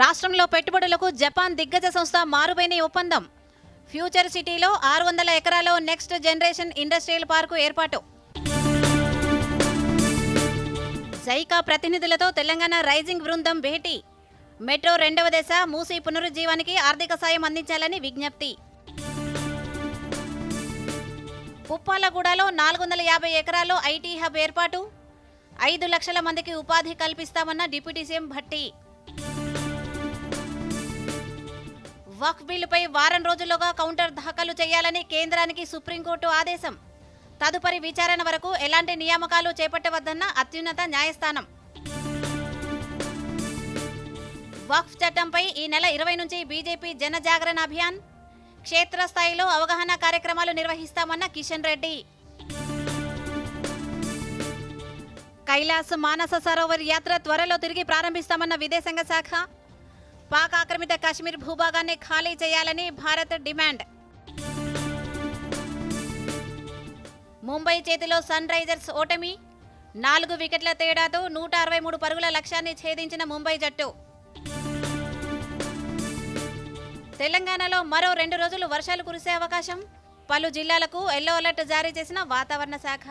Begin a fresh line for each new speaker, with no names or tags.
రాష్ట్రంలో పెట్టుబడులకు జపాన్ దిగ్గజ సంస్థ మారుబేని ఒప్పందం. ఫ్యూచర్ సిటీలో ఆరు వందల ఎకరాల్లో నెక్స్ట్ జనరేషన్ ఇండస్ట్రియల్ పార్కు ఏర్పాటు. జైకా ప్రతినిధులతో తెలంగాణ రైజింగ్ బృందం భేటీ. మెట్రో రెండవ దశ మూసీ పునరుజ్జీవానికి ఆర్థిక సాయం అందించాలని విజ్ఞప్తి. ఉప్పాలగూడలో నాలుగు వందల యాభై ఎకరాల్లో ఐటీ హబ్ ఏర్పాటు. ఐదు లక్షల మందికి ఉపాధి కల్పిస్తామన్న డిప్యూటీ సీఎం భట్టి. వక్ఫ్ బిల్లుపై వారం రోజుల్లోగా కౌంటర్ దాఖలు చేయాలని కేంద్రానికి సుప్రీంకోర్టు ఆదేశం. తదుపరి విచారణ వరకు ఎలాంటి నియామకాలు చేపట్టవద్దన్న అత్యున్నత న్యాయస్థానం. వక్ఫ్ చట్టంపై ఈ నెల ఇరవై నుంచి బీజేపీ జనజాగరణ అభియాన్. క్షేత్రస్థాయిలో అవగాహన కార్యక్రమాలు నిర్వహిస్తామన్న కిషన్ రెడ్డి. కైలాస్ మానస సరోవర్ యాత్ర త్వరలో తిరిగి ప్రారంభిస్తామన్న విదేశాంగ శాఖ. పాక్ ఆక్రమిత కాశ్మీర్ భూభాగాన్ని ఖాళీ చేయాలని భారత్ డిమాండ్. ముంబై చేతిలో సన్ రైజర్స్ ఓటమి. నాలుగు వికెట్ల తేడాతో నూట అరవై మూడు పరుగుల లక్ష్యాన్ని ఛేదించిన ముంబై జట్టు. తెలంగాణలో మరో రెండు రోజులు వర్షాలు కురిసే అవకాశం. పలు జిల్లాలకు ఎల్లో అలర్ట్ జారీ చేసిన వాతావరణ శాఖ.